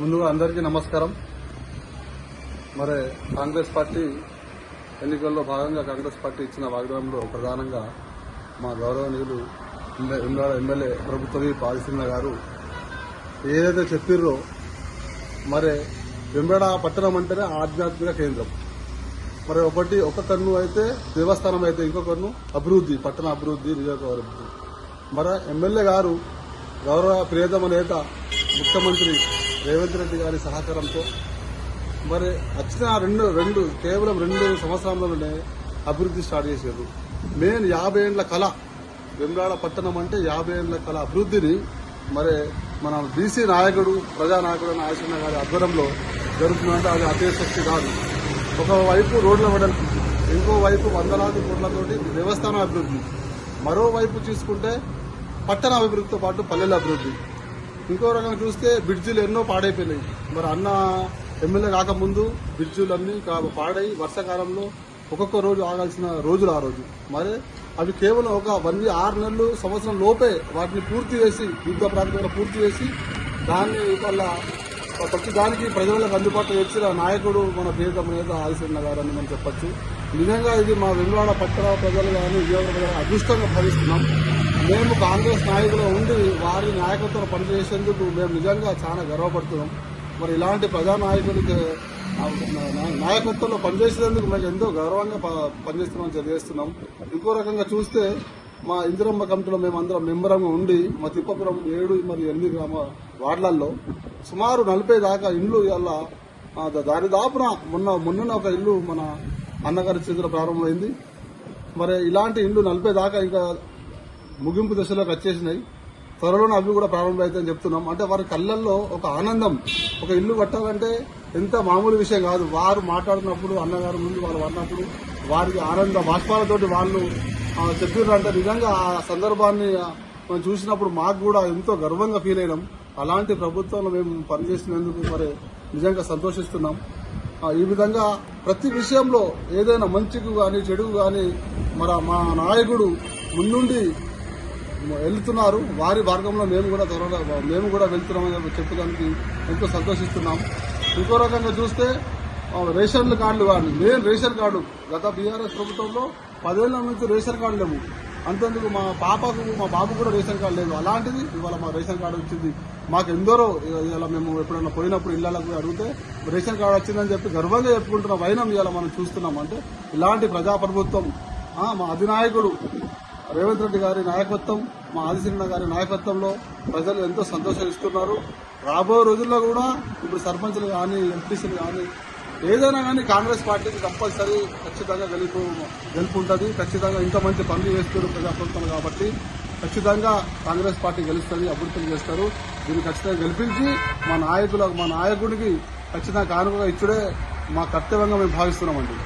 ముందుగా అందరికీ నమస్కారం. మరి కాంగ్రెస్ పార్టీ ఎన్నికల్లో భాగంగా కాంగ్రెస్ పార్టీ ఇచ్చిన వాగ్దానంలో ప్రధానంగా మా గౌరవనీయులు ఎమ్మెల్యే ఎమ్మెల్యే ప్రభుత్వ పాలసిన గారు ఏదైతే చెప్పిర్రో మరి వెంబడ పట్టణం అంటేనే ఆధ్యాత్మిక కేంద్రం. మరి ఒకటి ఒక కన్ను అయితే దేవస్థానం అయితే ఇంకో కన్ను అభివృద్ధి పట్టణ అభివృద్ధి నియోజకవర్గ అభివృద్ధి. మరి ఎమ్మెల్యే గారు గౌరవ ప్రియతమ నేత ముఖ్యమంత్రి రేవంత్ రెడ్డి గారి సహకారంతో. మరి వచ్చిన రెండు రెండు కేవలం రెండు సంవత్సరాల్లోనే అభివృద్ధి స్టార్ట్ చేశారు. మెయిన్ యాభై ఏండ్ల కళ వెంగాళ పట్టణం అంటే యాభై ఏండ్ల కళ అభివృద్ధిని మరి మన బీసీ నాయకుడు ప్రజానాయకుడు నాగేశ్వర గారి ఆధ్వర్యంలో జరుగుతుందంటే అది అతిశక్తి కాదు. ఒకవైపు రోడ్ల వెడల్పు ఇంకోవైపు వందలాది కోట్లతోటి దేవస్థానం అభివృద్ధి మరోవైపు చూసుకుంటే పట్టణ అభివృద్ధితో పాటు పల్లెల అభివృద్ధి. ఇంకో రకంగా చూస్తే బ్రిడ్జులు ఎన్నో పాడైపోయినాయి. మరి అన్న ఎమ్మెల్యే కాకముందు బ్రిడ్జిలన్నీ కా- పాడై వర్షాకాలంలో ఒక్కొక్క రోజు ఆగాల్సిన రోజులు ఆ రోజు. మరి అవి కేవలం ఒక వన్ ఆరు నెలలు సంవత్సరం లోపే వాటిని పూర్తి చేసి యుద్ధ ప్రాంతంలో పూర్తి చేసి దాన్ని వాళ్ళ ప్రతి దానికి ప్రజలకు అందుబాటులో తెచ్చిన నాయకుడు మన ప్రియతమ నేత ఆదిశన్న గారు అని మనం చెప్పొచ్చు. నిజంగా ఇది మా వెంగళవాడ పట్టణ ప్రజలు కానీ ఉద్యోగ ప్రజలు అదృష్టంగా భావిస్తున్నాం. మేము కాంగ్రెస్ నాయకులు ఉండి వారి నాయకత్వం పనిచేసేందుకు మేము నిజంగా చాలా గర్వపడుతున్నాం. మరి ఇలాంటి ప్రజానాయకుడికి నాయకత్వంలో పనిచేసేందుకు మేము ఎంతో గౌరవంగా ప- పనిచేస్తున్నాం తెలియజేస్తున్నాం ఇంకో రకంగా చూస్తే మా ఇందిరమ్మ కమిటీలో మేము అందరం మెంబరంగా ఉండి మా తిప్పపురం ఏడు మరి ఎనిమిది గ్రామ వార్డులలో సుమారు నలభై దాకా ఇండ్లు ఇలా దాని దాపున మొన్న మొన్న ఒక ఇల్లు మన అన్నగారి చేతిలో ప్రారంభమైంది. మరి ఇలాంటి ఇండ్లు నలభై దాకా ఇంకా ముగింపు దశలోకి వచ్చేసినాయి. త్వరలోనే అవి కూడా ప్రారంభమవుతాయని చెప్తున్నాం. అంటే వారి కళ్ళల్లో ఒక ఆనందం ఒక ఇల్లు కట్టాలంటే ఎంత మామూలు విషయం కాదు. వారు మాట్లాడుతున్నప్పుడు అన్నగారు ముందు వాళ్ళు అన్నప్పుడు వారికి ఆనంద బాష్పాలతోటి వాళ్ళు చెప్పారంటే నిజంగా ఆ సందర్భాన్ని మనం చూసినప్పుడు మాకు కూడా ఎంతో గర్వంగా ఫీల్ అయినాం. అలాంటి ప్రభుత్వంలో మేము పనిచేసినందుకు మరి నిజంగా సంతోషిస్తున్నాం. ఈ విధంగా ప్రతి విషయంలో ఏదైనా మంచికి కానీ చెడుకు కానీ మన మా నాయకుడు ముందుండి వెళ్తున్నారు. వారి మార్గంలో మేము కూడా త్వరగా మేము కూడా వెళ్తున్నామని చెప్పడానికి ఎంతో సంతోషిస్తున్నాం. ఇంకో రకంగా చూస్తే రేషన్ కార్డులు కానీ మెయిన్ రేషన్ కార్డు గత బీఆర్ఎస్ ప్రభుత్వంలో పదేళ్ళ నుంచి రేషన్ కార్డు లేవు. అంతేందుకు మా పాపకు మా బాబు కూడా రేషన్ కార్డు లేదు. అలాంటిది ఇవాళ మా రేషన్ కార్డు వచ్చింది. మాకు ఎందరో ఇలా మేము ఎప్పుడైనా పోయినప్పుడు ఇళ్ళకు అడిగితే రేషన్ కార్డు వచ్చిందని చెప్పి గర్వంగా చెప్పుకుంటున్న వైనం ఇవాళ మనం చూస్తున్నాం. అంటే ఇలాంటి ప్రజాప్రభుత్వం మా అధినాయకుడు రేవంత్ రెడ్డి గారి నాయకత్వం మా ఆదిశీలన గారి నాయకత్వంలో ప్రజలు ఎంతో సంతోషిస్తున్నారు. రాబోయే రోజుల్లో కూడా ఇప్పుడు సర్పంచ్లు కానీ ఎంపీసీలు కానీ ఏదైనా కానీ కాంగ్రెస్ పార్టీకి కంపల్సరీ ఖచ్చితంగా గెలుపు గెలుపు ఉంటుంది. ఖచ్చితంగా ఇంత మంచి పనులు చేస్తారు ప్రజాప్రభుత్వం కాబట్టి ఖచ్చితంగా కాంగ్రెస్ పార్టీ గెలుస్తుంది అభివృద్ధి చేస్తారు. దీన్ని ఖచ్చితంగా గెలిపించి మా నాయకుల మా నాయకుడికి ఖచ్చితంగా కానుకగా ఇచ్చుడే మా కర్తవ్యంగా మేము భావిస్తున్నామండి.